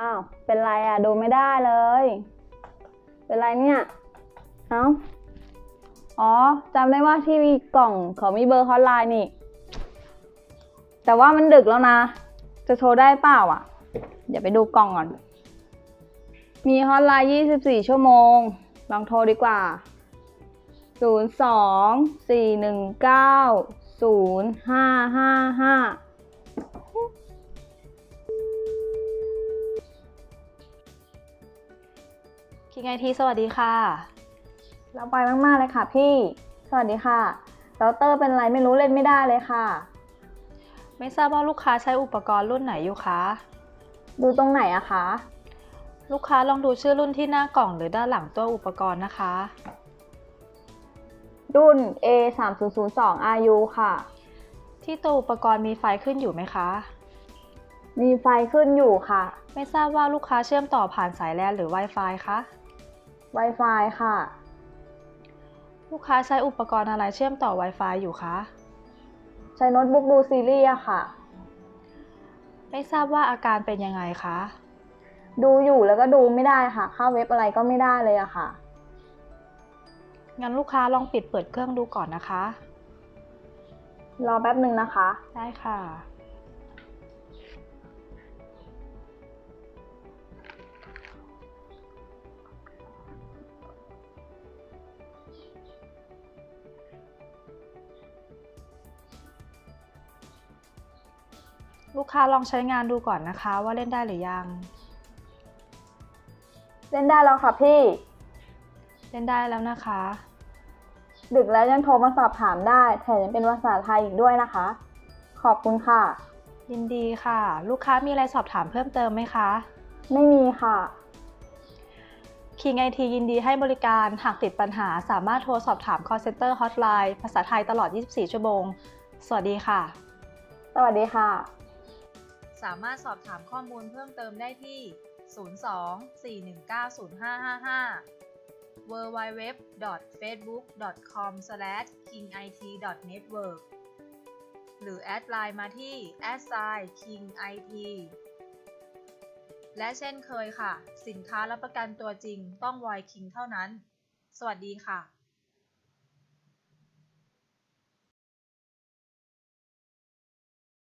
อ้าว เป็นไรอะ ดูไม่ได้เลย เป็นไรเนี่ย เอ้า อ๋อจำได้ว่าที่มีกล่องเขามีเบอร์ฮอตไลน์นี่ แต่ว่ามันดึกแล้วนะ จะโทรได้เปล่าอะ เดี๋ยวไปดูกล่องก่อน มีฮอตไลน์ 24 ชั่วโมง ลองโทรดีกว่า 02 419 0555 คิงไอทีสวัสดีค่ะ เราไปมาก ๆ เลยค่ะพี่ สวัสดีค่ะเราเตอร์เป็นอะไรไม่รู้เล่นไม่ได้เลยค่ะ ไม่ทราบว่าลูกค้าใช้อุปกรณ์รุ่นไหนอยู่คะ ดูตรงไหนอะคะ ลูกค้าลองดูชื่อรุ่นที่หน้ากล่องหรือด้านหลังตัวอุปกรณ์นะคะ รุ่น A 3 0 0 2 RU ค่ะ ที่ตัวอุปกรณ์มีไฟขึ้นอยู่ไหมคะ มีไฟขึ้นอยู่ค่ะ ไม่ทราบว่าลูกค้าเชื่อมต่อผ่านสายแลนหรือ Wi-Fi คะ Wi-Fi ค่ะ ลูกค้าใช้อุปกรณ์อะไรเชื่อมต่อ Wi-Fi อยู่คะ ใช้โน้ตบุ๊กดูซีรีส์อะค่ะ ไม่ทราบว่าอาการเป็นยังไงคะ ดูอยู่แล้วก็ดูไม่ได้ค่ะ เข้าเว็บอะไรก็ไม่ได้เลยอะค่ะ งั้นลูกค้าลองปิดเปิดเครื่องดูก่อนนะคะ รอแป๊บหนึ่งนะคะ ได้ค่ะ ลูกค้าลองใช้งานดูก่อนนะคะว่าเล่นได้หรือยัง เล่นได้แล้วค่ะพี่ เล่นได้แล้วนะคะ ดึกแล้วยังโทรมาสอบถามได้ แถมยังเป็นภาษาไทยอีกด้วยนะคะ ขอบคุณค่ะ ยินดีค่ะ ลูกค้ามีอะไรสอบถามเพิ่มเติมไหมคะ ไม่มีค่ะ King IT ยินดีให้บริการ หากติดปัญหาสามารถโทรสอบถาม call center hotline ภาษาไทยตลอด 24 ชั่วโมง สวัสดีค่ะ สวัสดีค่ะ สามารถสอบถามข้อมูลเพิ่มเติมได้ที่ 02-419-0555 www.facebook.com/kingit.network หรือแอดไลน์มาที่ @kingit และเช่นเคยค่ะ สินค้ารับประกันตัวจริงต้องวอยคิงเท่านั้น สวัสดีค่ะ